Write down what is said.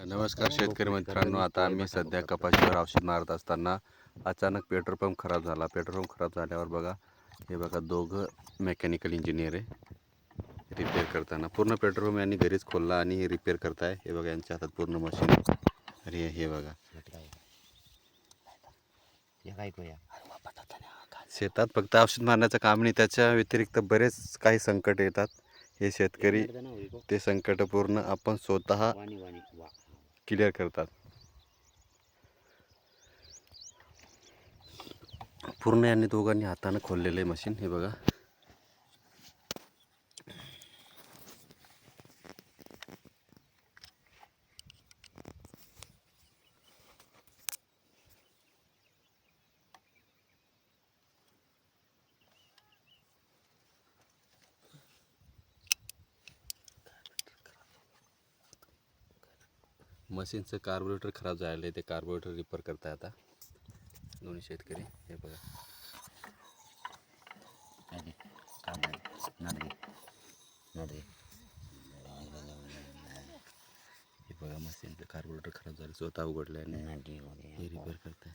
नमस्कार शेतकरी मित्रांनो. आता आम्ही सध्या कपाशीवर औषध मारत असताना अचानक पेट्रोल पंप खराब झाला. पेट्रोल पंप खराब झाल्यावर बघा हे बघा दोघं मेकॅनिकल इंजिनियर आहे. रिपेअर करताना. पूर्ण पेट्रोल पंप यांनी घरीच खोलला आणि हे रिपेअर करताय. हे बघा यांच्या हातात पूर्ण मशीन अरे हे बघा. शेतात फक्त औषध मारण्याचं काम नाही त्याच्या व्यतिरिक्त बरेच काही संकट येतात. हे शेतकरी ते संकट पूर्ण आपण स्वतः क्लिअर करतात. पूर्ण यांनी दोघांनी हातानं खोललेलं आहे मशीन हे बघा. मशीनचं कार्बोरेटर खराब झालेलं आहे ते कार्बोरेटर रिपेअर करताय आता. दोन्ही शेतकरी हे बघा. हे बघा मशीनचं कार्बोरेटर खराब झालं स्वतः उघडलं आणि हे रिपेअर करताय.